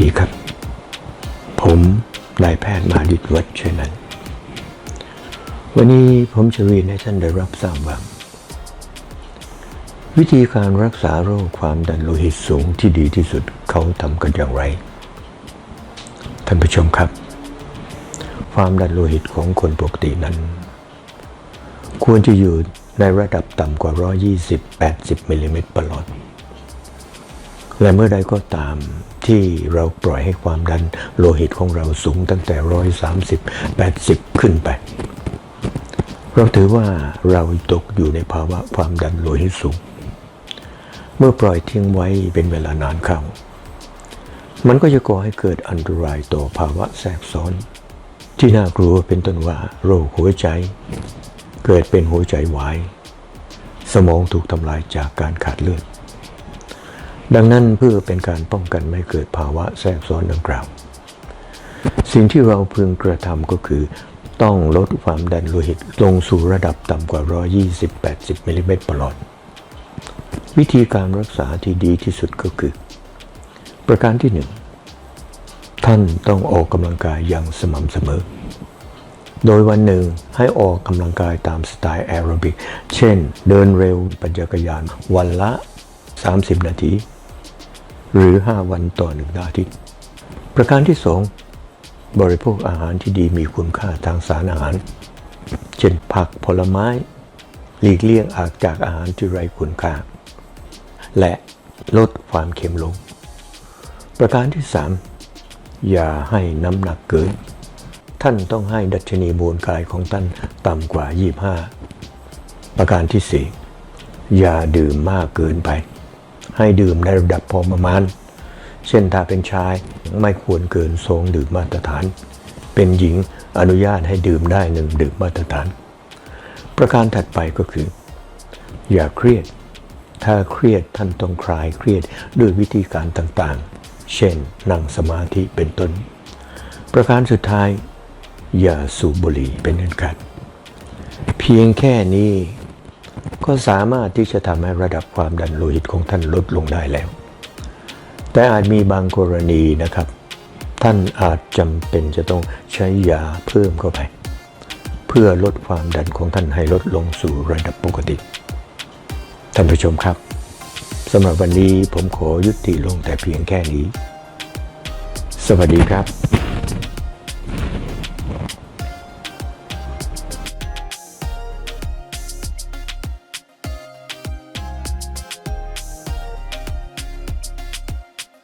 ดีครับ ผมนายแพทย์มาดิตวัชนันวันนี้ผมจะเรียนให้ท่านได้รับทราบว่าวิธีการรักษาโรคความดันโลหิตสูงที่ดีที่สุดเขาทำกันอย่างไร ท่านผู้ชมครับ ความดันโลหิตของคนปกตินั้น ควรจะอยู่ในระดับต่ำกว่า 120-80 มิลลิเมตรประหลอด และเมื่อใดก็ตาม ที่เราปล่อยให้ความดันโลหิตของเราสูงตั้งแต่ 130 80 ขึ้นไป เราถือว่าเราตกอยู่ในภาวะความดันโลหิตสูง เมื่อปล่อยทิ้งไว้เป็นเวลานานเข้า มันก็จะก่อให้เกิดอันตรายต่อภาวะแทรกซ้อน ที่น่ากลัวเป็นต้นว่าโรคหัวใจ เกิดเป็นหัวใจวาย สมองถูกทำลายจากการขาดเลือด ดังนั้นเพื่อเป็นการป้องกันไม่เกิดภาวะแทรกซ้อนดังกล่าว สิ่งที่เราพึงกระทำก็คือ ต้องลดความดันโลหิตลงสู่ระดับต่ำกว่า 120-80มิลลิเมตรประหลอด วิธีการรักษาที่ดีที่สุดก็คือ ประการที่หนึ่งท่านต้องออกกำลังกายอย่างสม่ำเสมอ โดยวันหนึ่งให้ออกกำลังกายตามสไตล์แอโรบิก เช่น เดินเร็ว ปั่นจักรยาน วันละ 30 นาที หรือ 5 วันต่อหนึ่งอาทิตย์ ประการที่สองบริโภคอาหารที่ดีมีคุณค่าทางสารอาหาร เช่นผักผลไม้ หลีกเลี่ยงอาจจากอาหารที่ไร้คุณค่า และลดความเค็มลง ประการที่สามอย่าให้น้ำหนักเกิน ท่านต้องให้ดัชนีมวลกายของท่านต่ำกว่า 25 ประการที่สี่อย่าดื่มมากเกินไป ให้ดื่มในระดับพอประมาณ เช่นถ้าเป็นชายไม่ควรเกินสองดื่มมาตรฐาน เป็นหญิงอนุญาตให้ดื่มได้หนึ่งดื่มมาตรฐาน ประการถัดไปก็คือ อย่าเครียด ถ้าเครียดท่านต้องคลายเครียดด้วยวิธีการต่างๆ เช่นนั่งสมาธิเป็นต้น ประการสุดท้าย อย่าสูบบุหรี่เป็นอันขาดเพียงแค่นี้ ก็สามารถที่จะทำให้ระดับความดันโลหิตของท่านลดลงได้แล้ว แต่อาจมีบางกรณีนะครับ ท่านอาจจำเป็นจะต้องใช้ยาเพิ่มเข้าไป เพื่อลดความดันของท่านให้ลดลงสู่ระดับปกติ ท่านผู้ชมครับสำหรับวันนี้ผมขอยุติลงแต่เพียงแค่นี้ สวัสดีครับ